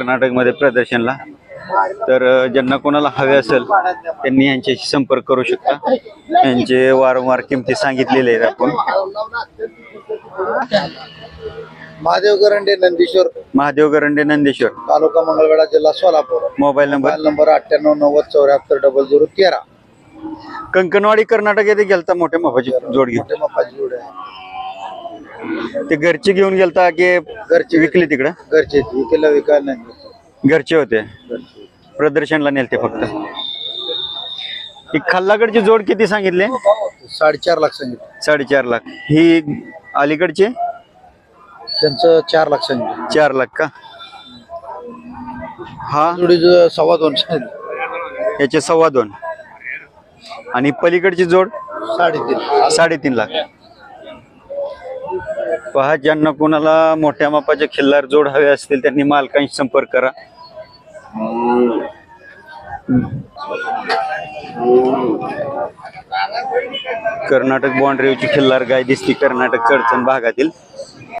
कर्नाटकमध्ये प्रदर्शनला. तर ज्यांना कोणाला हवे असेल त्यांनी यांच्याशी संपर्क करू शकता. यांचे वारंवार किमती सांगितलेले आहेत आपण. महादेव करंडे नंदीश्वर. महादेव गरंडे नंदेश्वर. तालुका मंगळवेढा जिल्हा सोलापूर. Mobile number? नंबर अठ्ठ्याण्णव नव्वद चौऱ्याहत्तर डबल झिरो तेरा. कंकणवाडी कर्नाटक येथे गेलता मोठ्या मापाची जोड घेऊन. मोठे मापाची जोड आहे. ते घरची घेऊन गेलता की घरची विकली तिकडं? घरचे विकेला विकायला नाही घरचे होते. घरचे. प्रदर्शनला नेलते फक्त. ही खाल्लाकडची जोड किती सांगितले? साडेचार लाख सांगितलं. साडेचार लाख. ही अलीकडचे? त्यांचं चार लाख सांगितलं. चार लाख का? हा? जोडीचं सव्वा दोन सांगितलं. याचे सव्वा दोन. आणि पलीकडची जोड? साडेतीन. साडेतीन लाख. पहा ज्यांना कोणाला मोठ्या मापाचे खिल्लार जोड हवे असतील त्यांनी मालकांशी संपर्क करा. कर्नाटक बाँड्रीवरची खिल्लार गाय दिसती कर्नाटक चडचण भागातील.